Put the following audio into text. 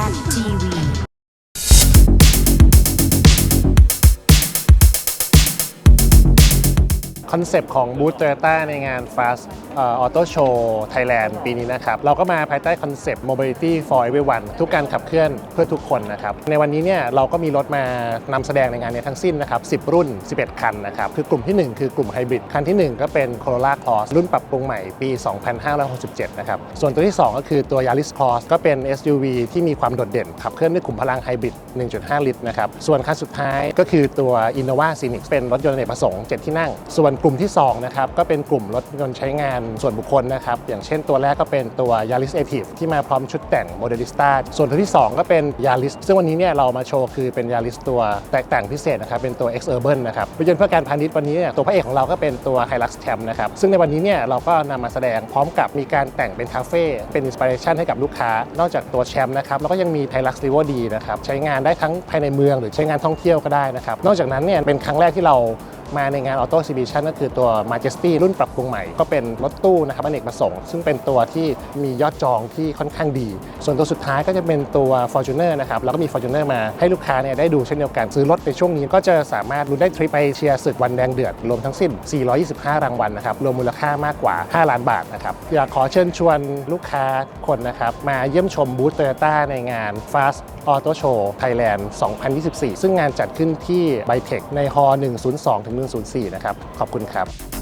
Sally TV. คอนเซปต์ของบูธโตโยต้าในงาน Fast ออโต้โชว์ไทยแลนด์ปีนี้นะครับ เราก็มาภายใต้คอนเซปต์ Mobility for Everyone ทุกการขับเคลื่อนเพื่อทุกคนนะครับ ในวันนี้เนี่ยเราก็มีรถมานำแสดงในงานเนี้ทั้งสิ้นนะครับ 10 รุ่น 11 คันนะครับ คือกลุ่มที่ 1 คือกลุ่มไฮบริดคันที่ 1 ก็เป็น Corolla Cross รุ่นปรับปรุงใหม่ปี 2567 นะครับ ส่วนตัวที่ 2 ก็คือตัว Yaris Cross ก็เป็น SUV ที่มีความโดดเด่นขับเคลื่อนด้วยขุมพลังไฮบริด1.5 ลิตรนะครับส่วนคันสุดท้ายก็คือตัว Innova Scenic เป็นรถยนต์อเนกประสงค์7ที่นั่งส่วนกลุ่มที่ 2 นะครับ ก็เป็นกลุ่มรถยนต์ใช้งานส่วนบุคคลนะครับ อย่างเช่นตัวแรกก็เป็นตัว Yaris a t i v ที่มาพร้อมชุดแต่ง Modelista ส่วนตัวที่ 2 ก็เป็น Yaris ซึ่งวันนี้เนี่ยเรามาโชว์คือเป็น Yaris ตัวแตกต่างพิเศษนะครับเป็นตัว X Urban นะครับรถยนต์เพื่อการพาณิชย์วันนี้เนี่ยตัวพระเอกของเราก็เป็นตัว Hilux Champ นะครับซึ่งในวันนี้เนี่ยเราก็นำมาแสดงพร้อมกับมีการแต่งเป็นคาเฟ่เป็นอินสปิเรชันให้กับลูกค้านอกจากตัวแชมป์นะครับแล้วก็ยังมี Hilux r e v o D นะครับใช้งานได้ทั้งภายในเมืองหรือใช้งานท่องเที่ยวก็ได้นะครับนอกจากนั้นเนี่ยเป็นครั้งแรกที่เรา มาในงาน Auto Exhibition ก็คือตัว Majesty รุ่นปรับปรุงใหม่ ก็เป็นรถตู้นะครับอเนกประสงค์ ซึ่งเป็นตัวที่มียอดจองที่ค่อนข้างดี ส่วนตัวสุดท้ายก็จะเป็นตัว Fortuner นะครับแล้วก็มี Fortuner มาให้ลูกค้าเนี่ยได้ดูเช่นเดียวกัน ซื้อรถในช่วงนี้ก็จะสามารถลุ้นได้ทริปไปเชียร์ศึกวันแดงเดือด รวมทั้งสิ้น 425 รางวัลนะครับรวมมูลค่ามากกว่า 5 ล้านบาทนะครับอยากขอเชิญชวนลูกค้าคนนะครับมาเยี่ยมชมบูธ Toyota ในงาน Fast Auto Show Thailand 2024 ซึ่งงานจัดขึ้นที่ไบเทคในฮอ102-104นะครับขอบคุณครับ